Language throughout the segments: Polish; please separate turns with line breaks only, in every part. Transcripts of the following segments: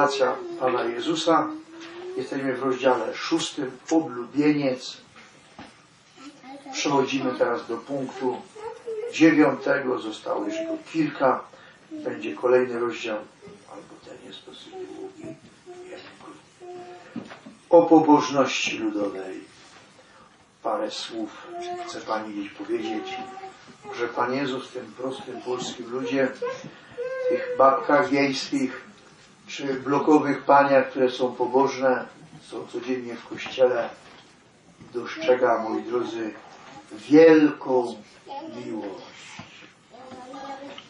Kontemplacja Pana Jezusa. Jesteśmy w rozdziale szóstym, oblubieniec. Przechodzimy teraz do punktu dziewiątego. Zostało już go kilka. Będzie kolejny rozdział, albo ten jest dosyć długi. O pobożności ludowej. Parę słów chce Pani gdzieś powiedzieć, że Pan Jezus w tym prostym polskim ludzie, tych babkach wiejskich, czy blokowych paniach, które są pobożne, są codziennie w kościele, dostrzega, moi drodzy, wielką miłość.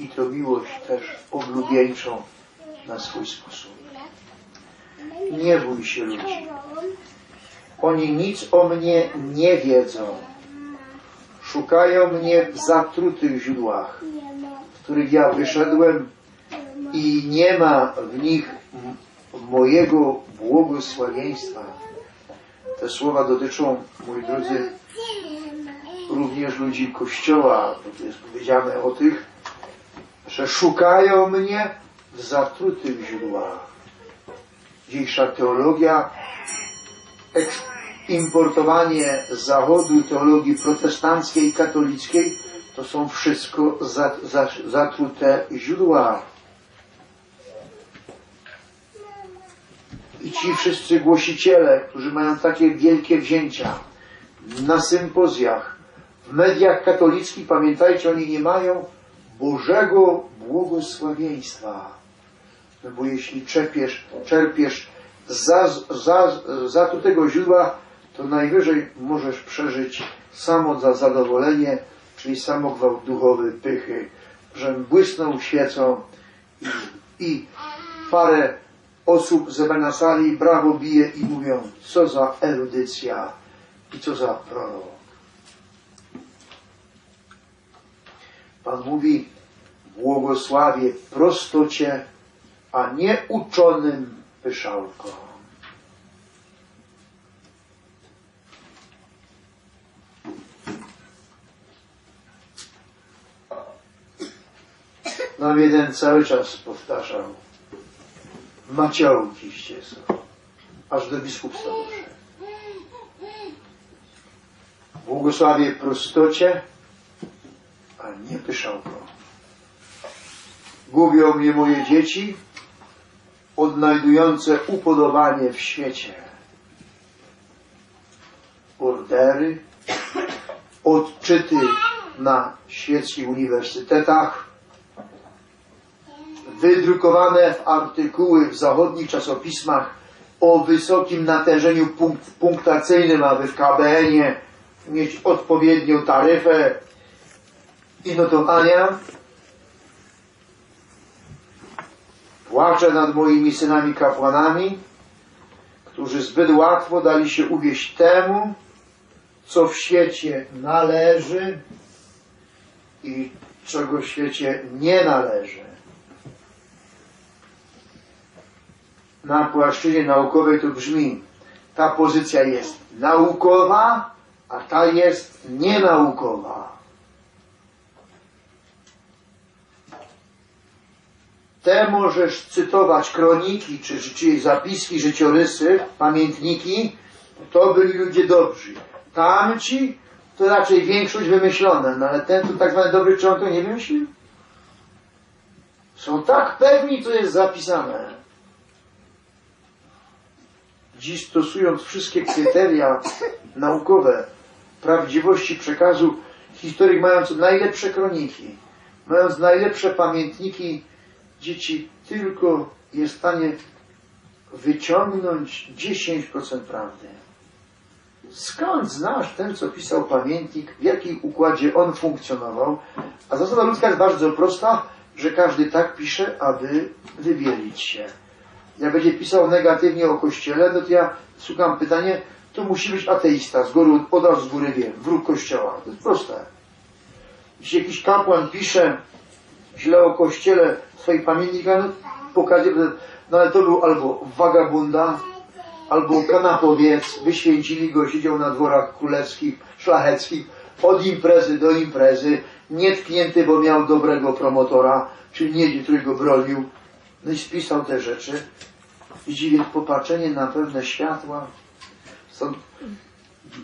I to miłość też oblubieńczą na swój sposób. Nie bój się ludzi. Oni nic o mnie nie wiedzą. Szukają mnie w zatrutych źródłach, w których ja wyszedłem i nie ma w nich mojego błogosławieństwa. Te słowa dotyczą, moi drodzy, również ludzi Kościoła, tu jest powiedziane o tych, że szukają mnie w zatrutych źródłach. Dzisiejsza teologia, importowanie z zachodu teologii protestanckiej i katolickiej, to są wszystko za, za, zatrute źródła. I ci wszyscy głosiciele, którzy mają takie wielkie wzięcia na sympozjach, w mediach katolickich, pamiętajcie, oni nie mają Bożego błogosławieństwa. No bo jeśli czerpiesz, czerpiesz za, za, za tu tego źródła, to najwyżej możesz przeżyć samo za zadowolenie, czyli samogwałt duchowy, pychy, że błysną świecą i, i parę osób zebranych na sali brawo bije i mówią, co za erudycja i co za prorok. Pan mówi, błogosławie prostocie, a nie uczonym pyszałkom. Nam jeden cały czas powtarzał, Maciołkiście są, aż do biskupstwa doszedł. Błogosławie prostocie, a nie pyszałkom. Gubią mnie moje dzieci, odnajdujące upodobanie w świecie. Ordery, odczyty na świeckich uniwersytetach, wydrukowane w artykuły w zachodnich czasopismach o wysokim natężeniu punkt, punktacyjnym, aby w KBN-ie mieć odpowiednią taryfę i notowania. Płaczę nad moimi synami kapłanami, którzy zbyt łatwo dali się uwieść temu, co w świecie należy i czego w świecie nie należy. Na płaszczyźnie naukowej to brzmi, ta pozycja jest naukowa, a ta jest nienaukowa. Te możesz cytować kroniki, czy czyjeś zapiski, życiorysy, pamiętniki, to byli ludzie dobrzy. Tamci to raczej większość wymyślone, no ale ten tu tak zwany dobry czy on to nie wymyślił? Są tak pewni, co jest zapisane. Dziś stosując wszystkie kryteria naukowe prawdziwości przekazu, historyk mając najlepsze kroniki, mając najlepsze pamiętniki, dzieci tylko jest w stanie wyciągnąć 10% prawdy. Skąd znasz ten, co pisał pamiętnik, w jakim układzie on funkcjonował? A zasada ludzka jest bardzo prosta, że każdy tak pisze, aby wybielić się. Jak będzie pisał negatywnie o Kościele, no to ja szukam pytanie, to musi być ateista, z góry, od z góry wiem, wróg Kościoła. To jest proste. Jeśli jakiś kapłan pisze źle o kościele swoich pamiętnikach no, pokazuje, no ale to był albo wagabunda, albo kanapowiec, wyświęcili go, siedział na dworach królewskich, szlacheckich, od imprezy do imprezy, nietknięty, bo miał dobrego promotora, czy nie, który go bronił. No i spisał te rzeczy. Widzi więc popatrzenie na pewne światła. Stąd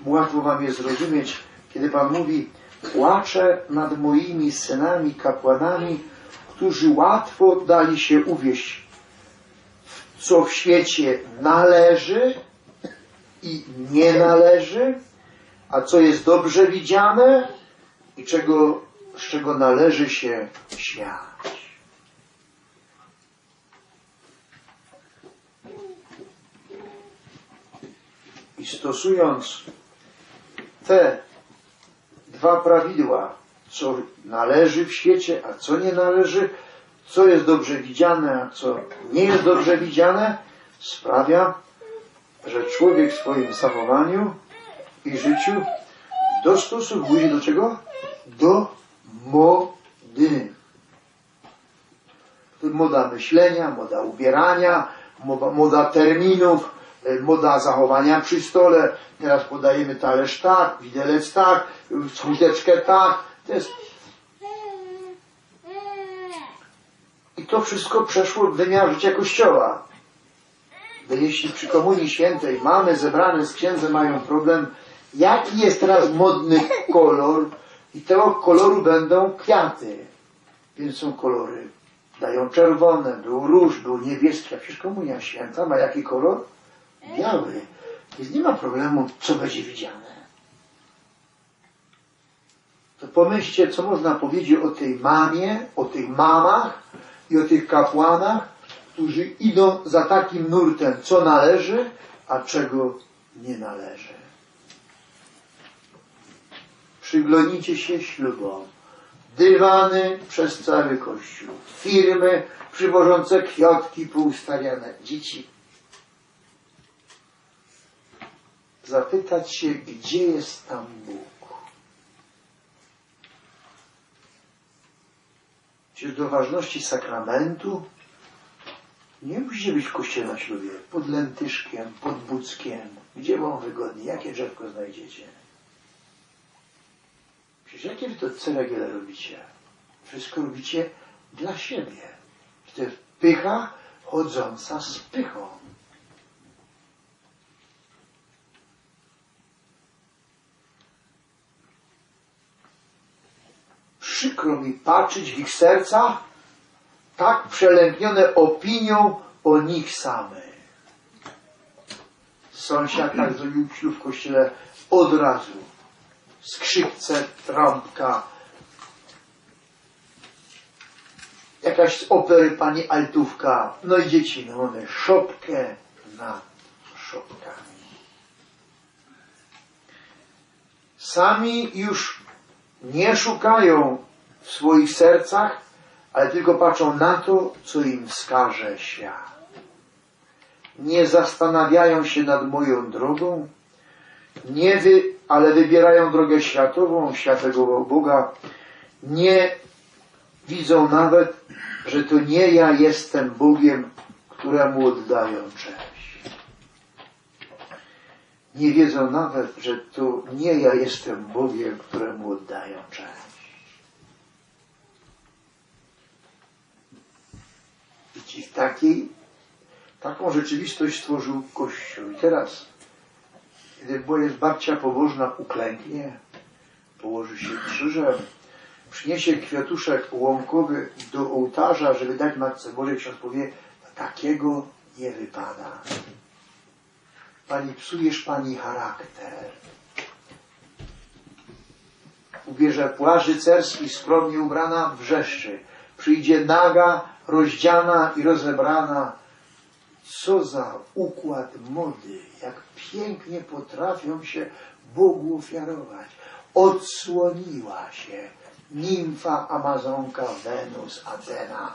łatwo wam je zrozumieć, kiedy Pan mówi, płaczę nad moimi synami, kapłanami, którzy łatwo dali się uwieść, co w świecie należy i nie należy, a co jest dobrze widziane i czego, z czego należy się śmiać. I stosując te dwa prawidła, co należy w świecie, a co nie należy, co jest dobrze widziane, a co nie jest dobrze widziane, sprawia, że człowiek w swoim zachowaniu i życiu dostosowuje się do czego? Do mody. Moda myślenia, moda ubierania, moda, terminów, moda zachowania przy stole. Teraz podajemy talerz tak, widelec tak, chusteczkę tak. To jest... I to wszystko przeszło w wymiar życia Kościoła. Bo jeśli przy Komunii Świętej mamy zebrane z księdzem mają problem, jaki jest teraz modny kolor i tego koloru będą kwiaty. Więc są kolory. Dają czerwone, był róż, był niebieski, a przecież Komunia Święta ma jaki kolor? Biały. Więc nie ma problemu, co będzie widziane. To pomyślcie, co można powiedzieć o tej mamie, o tych mamach i o tych kapłanach, którzy idą za takim nurtem, co należy, a czego nie należy. Przyglądnijcie się ślubom. Dywany przez cały kościół. Firmy przywożące kwiatki poustawiane. Dzieci. Zapytać się, gdzie jest tam Bóg. Czy do ważności sakramentu nie musicie być kościele na ślubie. Pod Lentyszkiem, pod Buckiem. Gdzie wam wygodnie? Jakie drzewko znajdziecie? Przecież jakie wy to ceregiele robicie? Wszystko robicie dla siebie. To jest pycha chodząca z pychą. Przykro mi patrzeć w ich serca, tak przelęknione opinią o nich samych. Sąsiad tak zrobił ślub w kościele od razu. Skrzypce, trąbka, jakaś z opery pani Altówka, no i dzieci, no one szopkę nad szopkami. Sami już nie szukają w swoich sercach ale tylko patrzą na to, co im wskaże świat. Nie zastanawiają się nad moją drogą, nie wy, ale wybierają drogę światową, światego Boga. Nie widzą nawet, że to nie ja jestem Bogiem, któremu oddają cześć. Nie wiedzą nawet, że to nie ja jestem Bogiem, któremu oddają cześć. I w takiej, taką rzeczywistość stworzył Kościół. I teraz, kiedy jest babcia pobożna, uklęknie, położy się krzyżem, przyniesie kwiatuszek łąkowy do ołtarza, żeby dać Matce Bożej, ksiądz powie, takiego nie wypada. Pani psujesz pani charakter. Ubierze płaszcz rycerski, skromnie ubrana, wrzeszczy. Przyjdzie naga, rozdziana i rozebrana. Co za układ mody, jak pięknie potrafią się Bogu ofiarować. Odsłoniła się nimfa, amazonka, Wenus, Atena.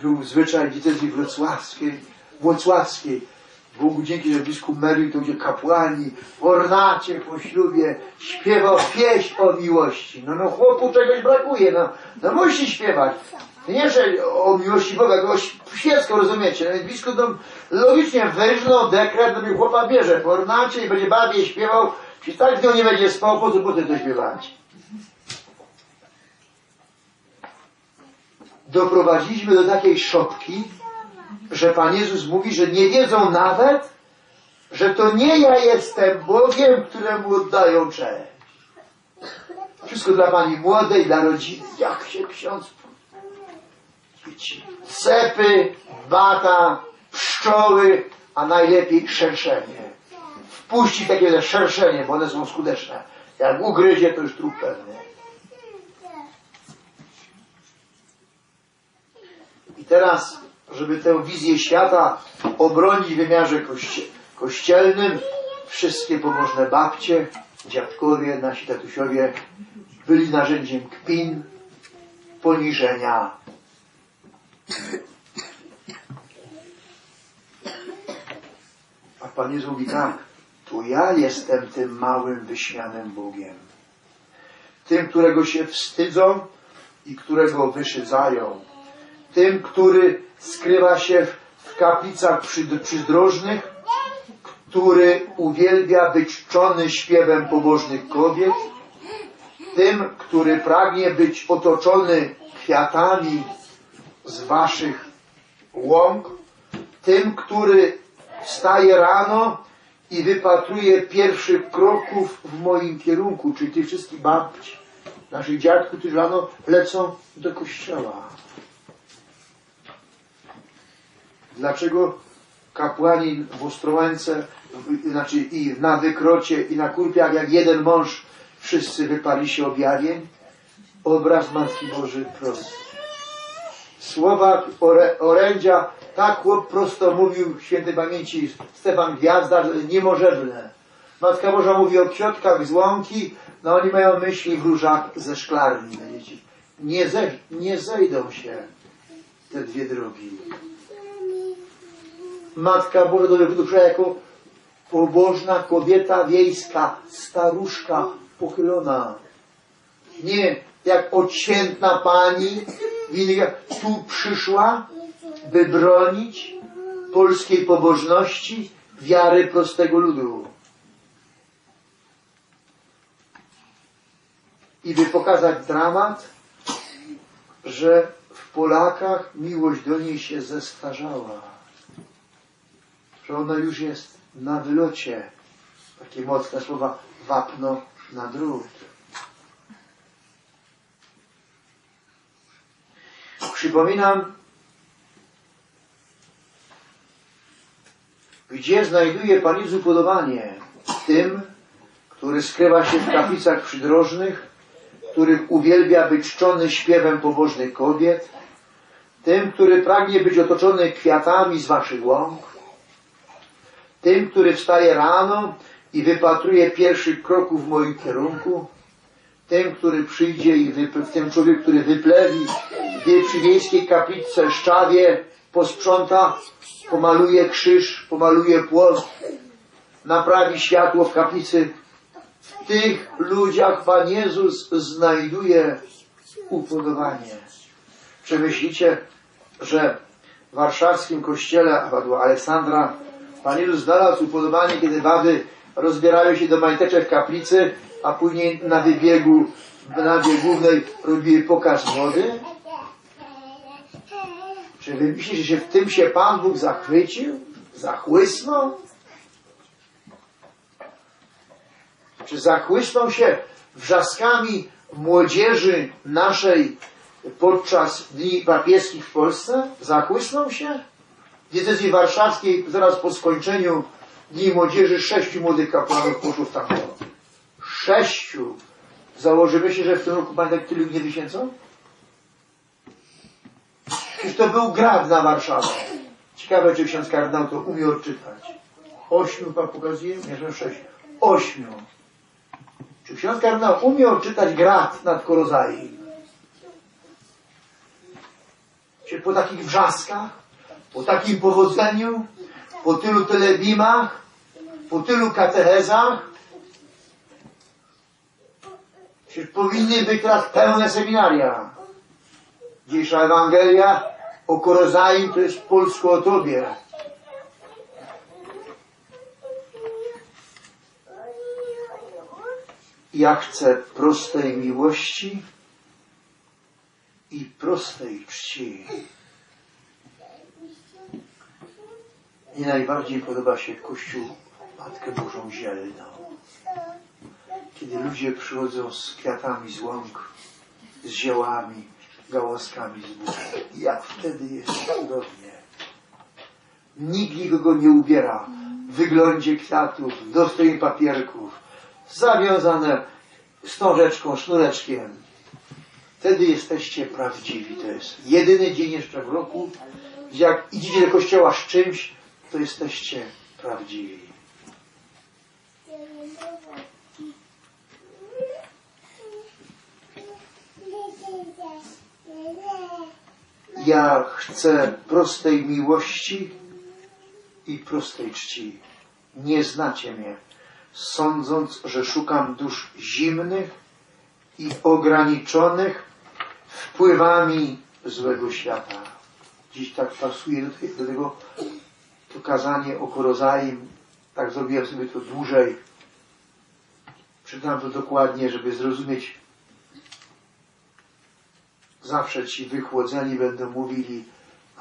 Był zwyczaj diecezji wrocławskiej, włocławskiej. Bogu dzięki, że biskup Merwin to gdzie kapłani w ornacie po ślubie śpiewał pieśń o miłości. No no chłopu czegoś brakuje, no, no musi śpiewać. Nie, że o miłości Boga, tylko świecko rozumiecie. No więc biskup no, logicznie wyrżnął dekret, no i chłopa bierze w ornacie i będzie babie śpiewał. Czy tak z nią nie będzie spał, po co potem to śpiewać? Doprowadziliśmy do takiej szopki, że Pan Jezus mówi, że nie wiedzą nawet, że to nie ja jestem Bogiem, któremu oddają cześć. Wszystko dla Pani młodej, dla rodziny. Jak się ksiądz... Wiecie, Cepy, bata, pszczoły, a najlepiej szerszenie. Wpuści takie szerszenie, bo one są skuteczne. Jak ugryzie, to już trup pewny. I teraz, żeby tę wizję świata obronić w wymiarze koście kościelnym, wszystkie pobożne babcie, dziadkowie, nasi tatusiowie byli narzędziem kpin, poniżenia. A Pan Jezus mówi tak, to ja jestem tym małym, wyśmianym Bogiem. Tym, którego się wstydzą i którego wyszydzają tym, który skrywa się w kaplicach przy- przyzdrożnych, który uwielbia być czczony śpiewem pobożnych kobiet, tym, który pragnie być otoczony kwiatami z waszych łąk, tym, który wstaje rano i wypatruje pierwszych kroków w moim kierunku, czyli tych wszystkich babci, naszych dziadków, którzy rano lecą do kościoła. Dlaczego kapłani w Ostrołęce, w- znaczy i na wykrocie, i na kurpiach, jak jeden mąż, wszyscy wypali się objawień? Obraz Matki Bożej prosty. Słowa orędzia, tak chłop prosto mówił świętej pamięci Stefan Gwiazda, że niemożebne. Matka Boża mówi o kwiatkach z łąki, no oni mają myśli w różach ze szklarni. Nie, ze, nie zejdą się te dwie drogi. Matka Boża do wyduszła jako pobożna kobieta wiejska, staruszka pochylona. Nie jak odświętna pani, tu przyszła, by bronić polskiej pobożności, wiary prostego ludu. I by pokazać dramat, że w Polakach miłość do niej się zestarzała że ona już jest na wylocie. Takie mocne słowa wapno na drut. Przypominam, gdzie znajduje Pan Jezus upodobanie tym, który skrywa się w kaplicach przydrożnych, których uwielbia być czczony śpiewem pobożnych kobiet, tym, który pragnie być otoczony kwiatami z waszych łąk, tym, który wstaje rano i wypatruje pierwszych kroków w moim kierunku, tym, który przyjdzie i wyp- tym człowiek, który wyplewi wie przy wiejskiej kapliczce szczawie, posprząta, pomaluje krzyż, pomaluje płot, naprawi światło w kaplicy. W tych ludziach Pan Jezus znajduje upodobanie. Czy myślicie, że w warszawskim kościele Awadła Aleksandra Pan Jezus znalazł upodobanie, kiedy baby rozbierały się do majteczek kaplicy, a później na wybiegu, na głównej robiły pokaz mody? Czy wy myślicie, że się w tym się Pan Bóg zachwycił? Zachłysnął? Czy zachłysnął się wrzaskami młodzieży naszej podczas dni papieskich w Polsce? Zachłysnął się? Diecezji warszawskiej zaraz po skończeniu Dni Młodzieży sześciu młodych kapłanów poszło w tamto. Sześciu. Założymy się, że w tym roku pamiętam tylu nie wyświęcą? Przecież to był grad na Warszawę. Ciekawe, czy ksiądz kardynał to umie odczytać. Ośmiu pan pokazuje? Nie, że sześć. Ośmiu. Czy ksiądz kardynał umie odczytać grad nad Korozai? Czy po takich wrzaskach, po takim powodzeniu, po tylu telebimach, po tylu katechezach, Przecież powinny być teraz pełne seminaria. Dzisiejsza Ewangelia o Korozaim to jest polsko o Tobie. Ja chcę prostej miłości i prostej czci. Mnie najbardziej podoba się Kościół Matkę Bożą Zielną. Kiedy ludzie przychodzą z kwiatami z łąk, z ziołami, gałązkami z bóg. Jak wtedy jest cudownie. Nikt nikogo nie ubiera w wyglądzie kwiatów, w dostojnie papierków, zawiązane wstążeczką, sznureczkiem. Wtedy jesteście prawdziwi. To jest jedyny dzień jeszcze w roku, jak idziecie do kościoła z czymś, to jesteście prawdziwi. Ja chcę prostej miłości i prostej czci. Nie znacie mnie, sądząc, że szukam dusz zimnych i ograniczonych wpływami złego świata. Dziś tak pasuje do, do tego to kazanie o Korozaim. Tak zrobiłem sobie to dłużej. Czytam to dokładnie, żeby zrozumieć Zawsze ci wychłodzeni będą mówili,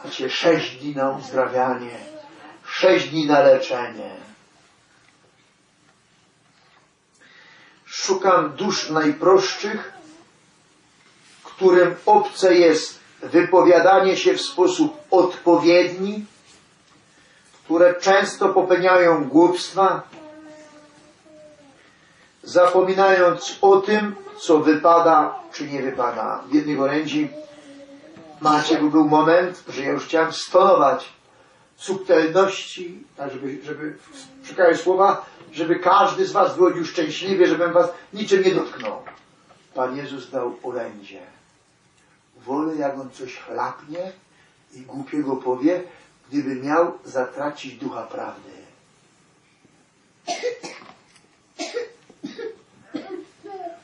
macie sześć dni na uzdrawianie, sześć dni na leczenie. Szukam dusz najprostszych, którym obce jest wypowiadanie się w sposób odpowiedni, które często popełniają głupstwa, zapominając o tym, co wypada, czy nie wypada. W jednej orędzi macie, bo był moment, że ja już chciałem stonować subtelności, tak żeby, żeby szukałem słowa, żeby każdy z was wychodził szczęśliwie, żebym was niczym nie dotknął. Pan Jezus dał orędzie. Wolę, jak on coś chlapnie i głupiego powie, gdyby miał zatracić ducha prawdy.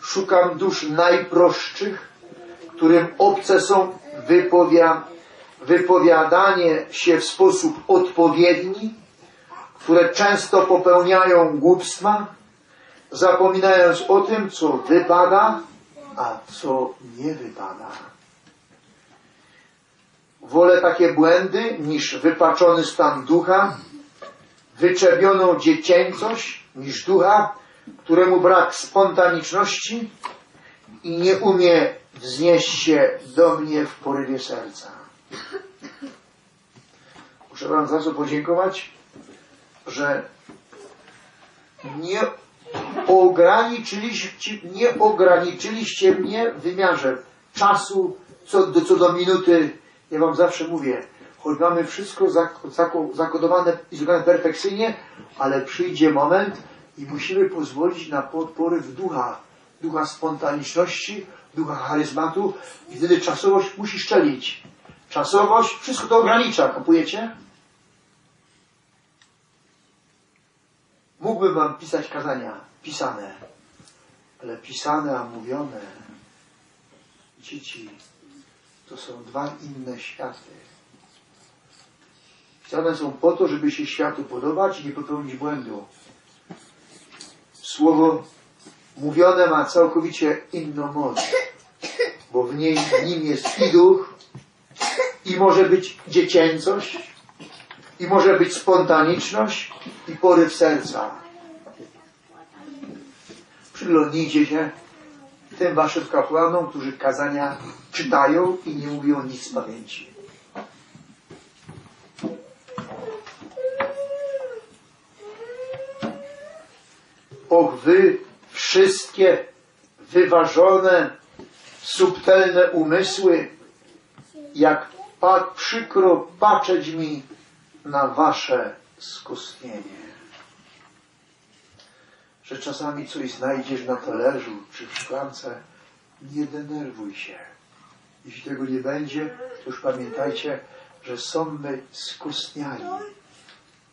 Szukam dusz najprostszych, którym obce są wypowia wypowiadanie się w sposób odpowiedni, które często popełniają głupstwa, zapominając o tym, co wypada, a co nie wypada. Takie błędy niż wypaczony stan ducha, wyczepioną dziecięcość niż ducha, któremu brak spontaniczności i nie umie wznieść się do mnie w porywie serca. Muszę Wam za to podziękować, że nie ograniczyliście, nie ograniczyliście mnie w wymiarze czasu co co do minuty. Ja Wam zawsze mówię, choć mamy wszystko zak- zako- zakodowane i zrobione perfekcyjnie, ale przyjdzie moment i musimy pozwolić na podpory ducha, ducha spontaniczności, ducha charyzmatu i wtedy czasowość musi szczelić. Czasowość, wszystko to ogranicza, kupujecie? Mógłbym wam pisać kazania, pisane, ale pisane, a mówione, dzieci, to są dwa inne światy. Pisane są po to, żeby się światu podobać i nie popełnić błędu. Słowo mówione ma całkowicie inną moc, bo w, niej, w nim jest i duch, i może być dziecięcość, i może być spontaniczność, i poryw serca. Przyglądnijcie się tym waszym kapłanom, którzy kazania czytają i nie mówią nic z pamięci. Och wy wszystkie wyważone, subtelne umysły, jak przykro patrzeć mi na wasze skostnienie. Że czasami coś znajdziesz na talerzu czy w szklance, nie denerwuj się. Jeśli tego nie będzie, to już pamiętajcie, że są my skostniali.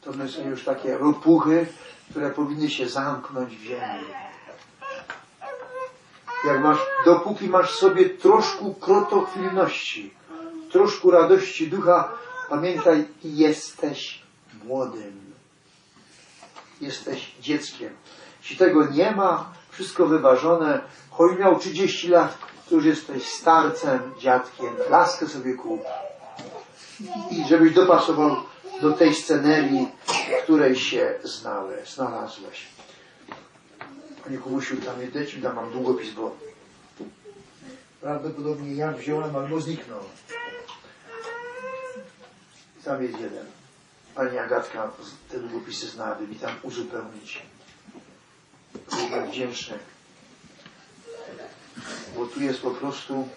To my są już takie ropuchy, które powinny się zamknąć w ziemi. Jak masz, dopóki masz sobie troszkę krotochwilności, troszkę radości ducha, pamiętaj, jesteś młodym. Jesteś dzieckiem. Jeśli tego nie ma, wszystko wyważone, choć miał 30 lat, już jesteś starcem, dziadkiem, laskę sobie kup. I żebyś dopasował do tej scenerii, w której się znałeś, znalazłeś. Panie Kubusiu, tam jedziecie, tam mam długopis, bo prawdopodobnie ja wziąłem albo zniknął. Tam jest jeden. Pani Agatka te długopisy zna, by mi tam uzupełnić. Byłbym wdzięczny. Bo tu jest po prostu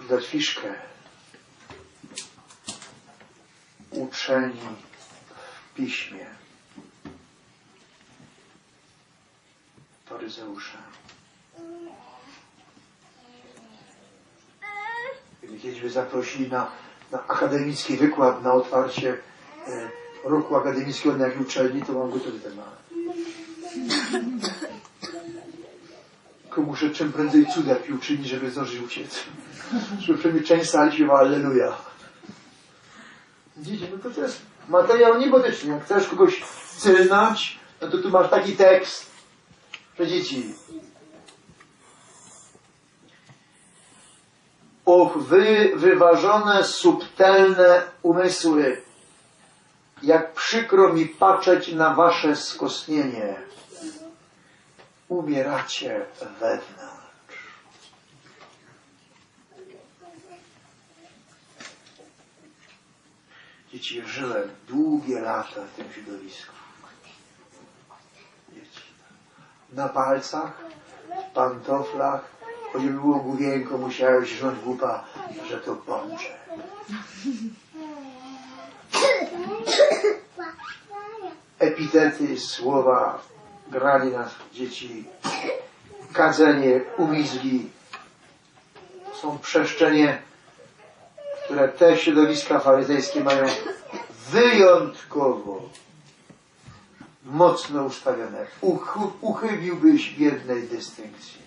widać fiszkę uczeni w piśmie faryzeusza. Gdyby kiedyś by zaprosili na, na akademicki wykład, na otwarcie e, roku akademickiego na jakiej uczelni, to mam gotowy temat. Tylko muszę czym prędzej cuda jakie uczynić, żeby zdążyć uciec. Żeby przynajmniej część sali śpiewa Alleluja. Widzicie, no to, to jest materiał niebotyczny. Jak chcesz kogoś cylnąć, no to tu masz taki tekst, że dzieci. Och, wy wyważone, subtelne umysły, jak przykro mi patrzeć na wasze skostnienie. Umieracie wewnątrz. Dzieci, żyłem długie lata w tym środowisku. Dzieci. Na palcach, w pantoflach, choćby było główienko, musiałeś rząd głupa, że to pącze. Epitety, słowa, grali nas dzieci, kadzenie, umizgi. Są przestrzenie, które te środowiska faryzejskie mają wyjątkowo mocno ustawione. Uch, uchybiłbyś jednej dystynkcji,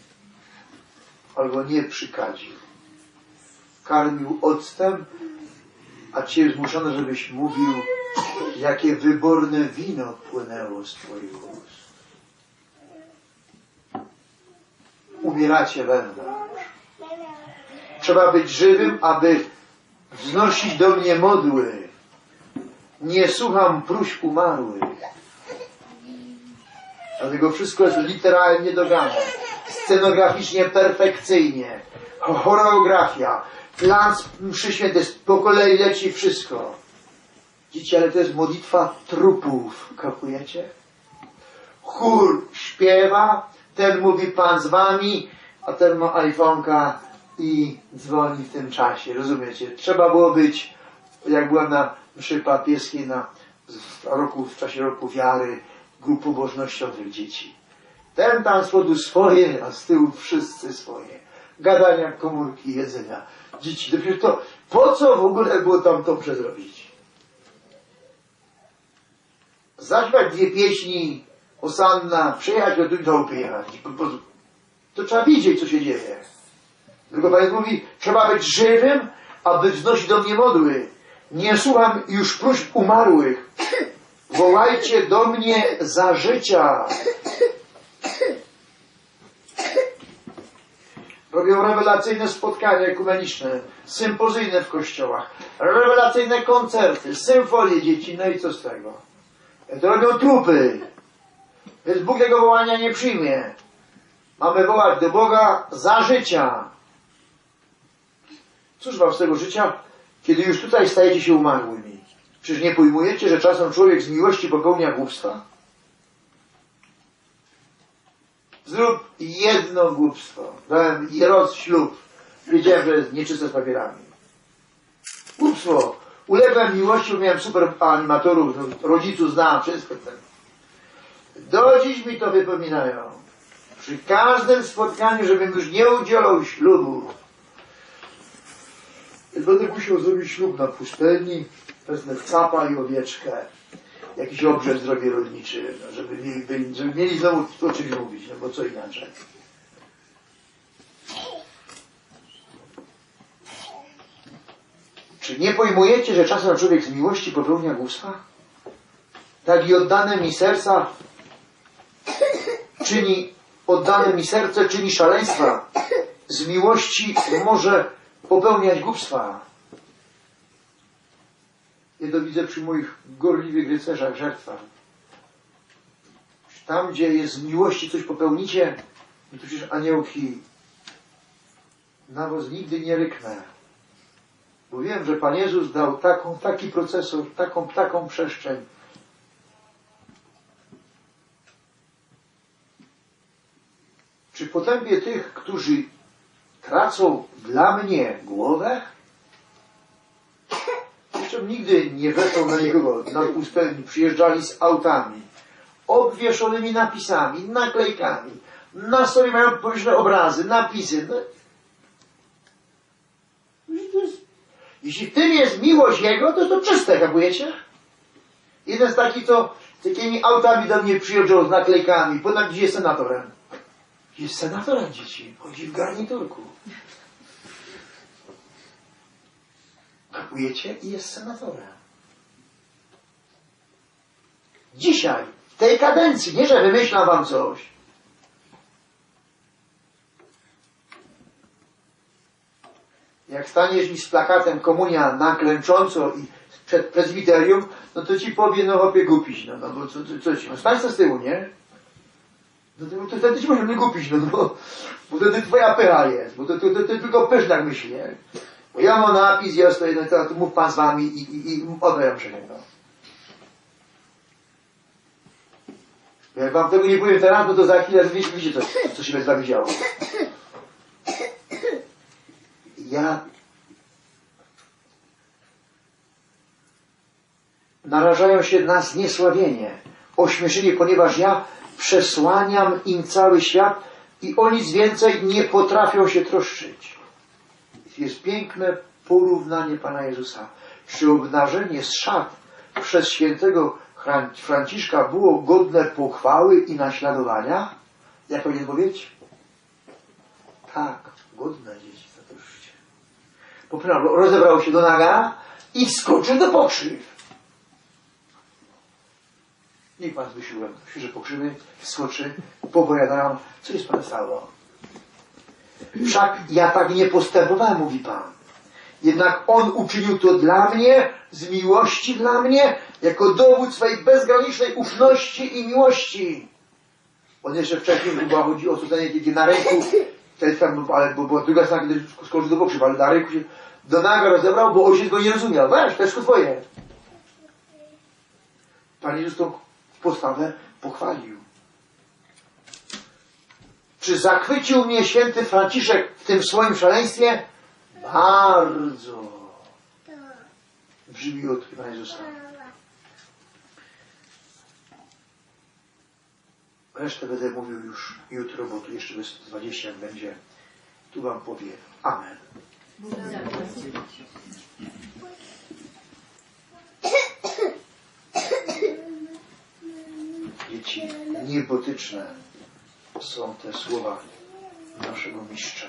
albo nie przykadził. Karmił octem, a cię zmuszono, żebyś mówił, jakie wyborne wino płynęło z twoich ust. Umieracie wewnątrz. Trzeba być żywym, aby wznosić do mnie modły. Nie słucham próśb umarłych. Dlatego wszystko jest literalnie dogane. Scenograficznie perfekcyjnie. Choreografia. Plan mszy świętej. Po kolei leci wszystko. Dzieci, ale to jest modlitwa trupów. Kapujecie? Chór śpiewa, ten mówi Pan z wami, a ten ma iPhone'ka i dzwoni w tym czasie. Rozumiecie? Trzeba było być, jak byłem na mszy papieskiej na, w, roku, w czasie roku wiary, grup pobożnościowych dzieci. Ten tam z przodu swoje, a z tyłu wszyscy swoje. Gadania, komórki, jedzenia. Dzieci, dopiero to, po co w ogóle było tam to przezrobić? Zaśpiewać dwie pieśni, osanna, przyjechać do Dudolpy jechać. Po- po- To trzeba widzieć, co się dzieje. Tylko Pan mówi, trzeba być żywym, aby wznosić do mnie modły. Nie słucham już próśb umarłych. Wołajcie do mnie za życia. Robią rewelacyjne spotkania ekumeniczne, sympozyjne w kościołach, rewelacyjne koncerty, symfonie dzieci, no i co z tego? To robią trupy. Więc Bóg tego wołania nie przyjmie. Mamy wołać do Boga za życia. Cóż wam z tego życia, kiedy już tutaj stajecie się umarłymi? Czyż nie pojmujecie, że czasem człowiek z miłości popełnia głupstwa? Zrób jedno głupstwo. Dałem roz ślub. Wiedziałem, że jest nieczyste z papierami. Głupstwo. Uległem miłości, miałem super animatorów, rodziców znam, wszystko. Do dziś mi to wypominają. Przy każdym spotkaniu, żebym już nie udzielał ślubu. Będę musiał zrobić ślub na pustyni, wezmę capa i owieczkę, jakiś obrzęd zrobię rolniczy, no, żeby, mieli, żeby mieli znowu o czymś mówić, no bo co inaczej. Czy nie pojmujecie, że czasem człowiek z miłości popełnia głupstwa? Tak i oddane mi serca czyni, oddane mi serce czyni szaleństwa. Z miłości może popełniać głupstwa. Ja to widzę przy moich gorliwych rycerzach, żertwach. Tam, gdzie jest z miłości coś popełnicie, no to przecież aniołki na was nigdy nie ryknę. Bo wiem, że Pan Jezus dał taką, taki procesor, taką, taką przestrzeń. Czy potępię tych, którzy tracą dla mnie głowę? Jeszcze nigdy nie weszł na nikogo, na pustelni, przyjeżdżali z autami, obwieszonymi napisami, naklejkami, na sobie mają powieszone obrazy, napisy. No. Jeśli w tym jest miłość Jego, to jest to czyste, kapujecie? Jeden z takich, co z takimi autami do mnie przyjeżdżał z naklejkami, ponad gdzie jest senatorem. Jest senatorem dzieci, chodzi w garniturku. Kapujecie? I jest senatorem. Dzisiaj, w tej kadencji, nie że wymyślam wam coś. Jak staniesz mi z plakatem komunia na klęcząco i przed prezbiterium, no to ci powie, no chłopie głupiś, no, no bo co, co, co ci, no stań z tyłu, nie? No to, wtedy ci może nie głupić, no, bo, bo wtedy twoja pycha jest, bo to, to, to, to tylko pysznak myśli, nie? Bo ja mam napis, ja stoję, no to, to mów pan z wami i, i, i odmawiam się niego. Jak wam tego nie powiem teraz, no to za chwilę wiecie, wiecie co, co się bez wami działo. Ja narażają się na zniesławienie, ośmieszenie, ponieważ ja przesłaniam im cały świat i o nic więcej nie potrafią się troszczyć. Jest piękne porównanie Pana Jezusa. Czy obnażenie z szat przez świętego Fran- Franciszka było godne pochwały i naśladowania? Jak powinien powiedzieć? Tak, godne dzieci, zaproście. Poprawno, rozebrał się do naga i wskoczył do pokrzyw. Niech pan z wysiłkiem świeże pokrzywy, wskoczy, popowiadają, co jest pan stało. Wszak ja tak nie postępowałem, mówi Pan. Jednak On uczynił to dla mnie, z miłości dla mnie, jako dowód swojej bezgranicznej ufności i miłości. On jeszcze wcześniej chyba chodzi o stosowanie kiedy na ręku, wtedy tam, ale bo była druga strona, kiedy skoczył do pokrzyw, ale na ręku się do naga rozebrał, bo ojciec go nie rozumiał. Weź, to jest twoje. Pan Jezus tą postawę pochwalił. Czy zachwycił mnie święty Franciszek w tym swoim szaleństwie? Bardzo. Brzmi od Pana Jezusa. Resztę będę mówił już jutro, bo tu jeszcze bez 20 będzie. Tu Wam powiem. Amen. Dzieci, niebotyczne są te słowa naszego mistrza.